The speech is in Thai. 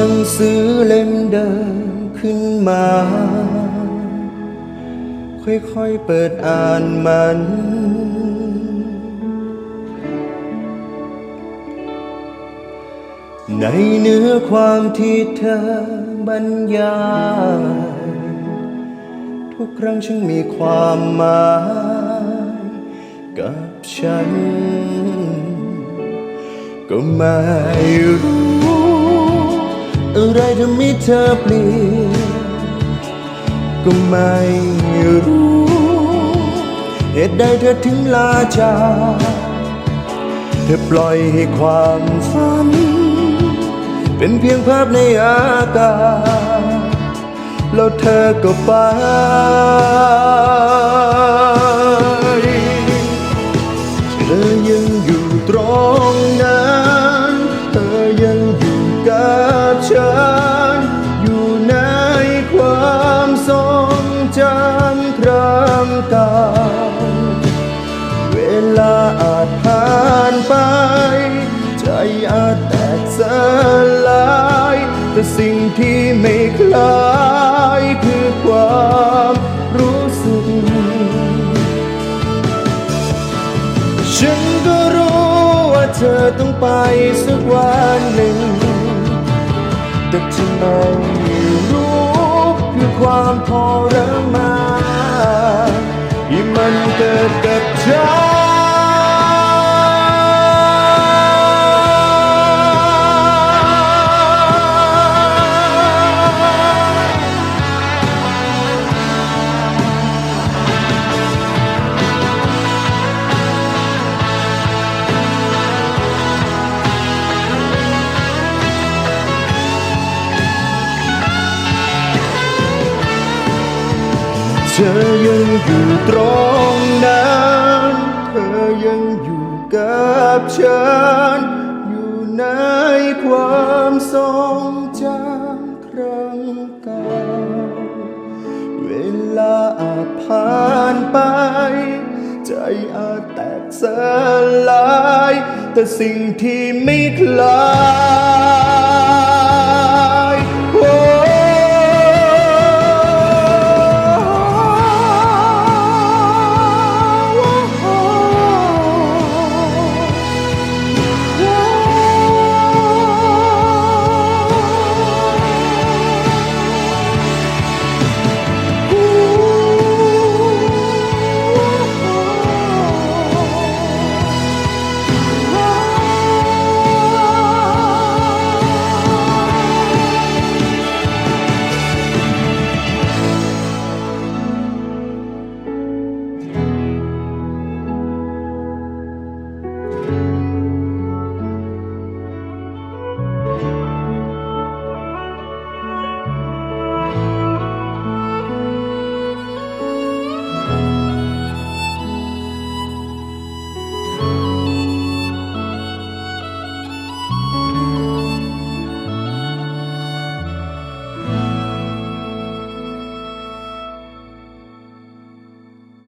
หนังสือเล่มเดิมขึ้นมา ค่อยๆเปิดอ่านมัน ในเนื้อความที่เธอบรรยาย ทุกครั้งฉันมีความหมายกับฉัน ก็ไม่รู้ อะไรทำให้เธอเปลี่ยนก็ไม่รู้ เหตุใดเธอถึงลาจากเธอปล่อยให้ความฝัน เป็นเพียงภาพในอากาศแล้วเธอก็ไปเธอยังอยู่ตรงนั้น เธอต้องไปสักวันหนึ่ง แต่ทำไมไม่รู้คือความทรมานที่มันเกิดกับเธอ ธอยังอยู่ตรงนั้นเธอยังอยู่กับฉัน อยู่ในความทรงจำครั้งเก่าเวลาอาจผ่านไป ใจอาจแตกสลาย แต่สิ่งที่ไม่คลาย